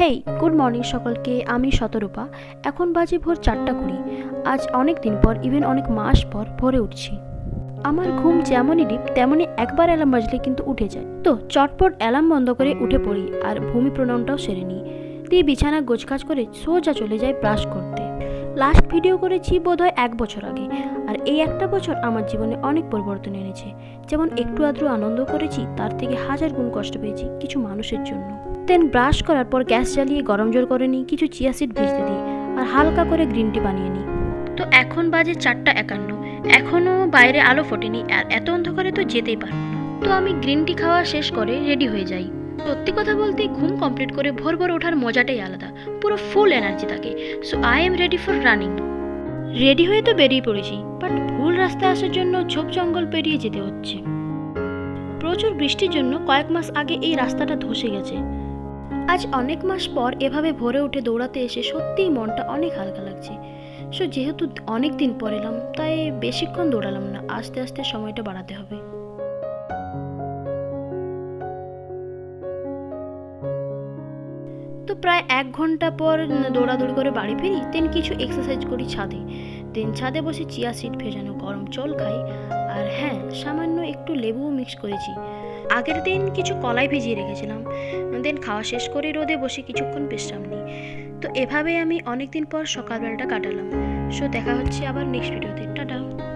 হেই, good morning সকলকে, আমি শতরূপা। এখন বাজে ভোর চারটা কুড়ি। আজ অনেক দিন পর ইভেন অনেক মাস পর ভোরে উঠছি। আমার ঘুম যেমনই ডিপ, তেমনই একবার অ্যালার্ম বাজলে কিন্তু উঠে যায়। তো চটপট অ্যালার্ম বন্ধ করে উঠে পড়ি, আর ভূমি প্রণামটাও সেরে নিই। দিয়ে বিছানা গোছকাজ করে সোজা চলে যায় ব্রাশ করতে। লাস্ট ভিডিও করেছি বোধহয় এক বছর আগে, আর এই একটা বছর আমার জীবনে অনেক পরিবর্তন এনেছে। যেমন একটু আদ্রু আনন্দ করেছি, তার থেকে হাজার গুণ কষ্ট পেয়েছি কিছু মানুষের জন্য। দেন ব্রাশ করার পর গ্যাস জ্বালিয়ে গরম জল করে নিই, কিছু চিয়া সিড ভিজতে দিই, আর হালকা করে গ্রিন টি বানিয়ে নিই। তো এখন বাজে চারটা একান্ন। এখনও বাইরে আলো ফোটেনি, আর এত অন্ধকারে তো যেতেই পারব না। তো আমি গ্রিন টি খাওয়া শেষ করে রেডি হয়ে যাই। সত্যি কথা বলতে ঘুম কমপ্লিট করে ভোর ভোর ওঠার মজাটাই আলাদা। পুরো ফুল এনার্জি থাকে। So I am ready for running ready হয়ে তো বেরিয়ে পড়েছি বাট ভুল রাস্তায় আসার জন্য ঝোপ জঙ্গল পেরিয়ে যেতে হচ্ছে। প্রচুর বৃষ্টির জন্য কয়েক মাস আগে এই রাস্তাটা ধসে গেছে। আজ অনেক মাস পর এভাবে ভোরে উঠে দৌড়াতে এসে সত্যিই মনটা অনেক হালকা লাগছে। সো যেহেতু অনেক দিন পর এলাম, তাই বেশিক্ষণ দৌড়ালাম না, আস্তে আস্তে সময়টা বাড়াতে হবে। তো প্রায় এক ঘণ্টা পর দৌড়াদৌড়ি করে বাড়ি ফিরি দেন কিছু এক্সারসাইজ করি ছাদে। দেন ছাদে বসে চিয়া সিড ভেজানো গরম জল খাই। আর হ্যাঁ সামান্য একটু লেবুও মিক্স করেছি। আগের দিন কিছু কলাই ভিজিয়ে রেখেছিলাম। দেন খাওয়া শেষ করে রোদে বসে কিছুক্ষণ বিশ্রাম নিই। তো এভাবে আমি অনেক দিন পর সকালবেলাটা কাটালাম। সো দেখা হচ্ছে আবার নেক্সট ভিডিওতে টাটা।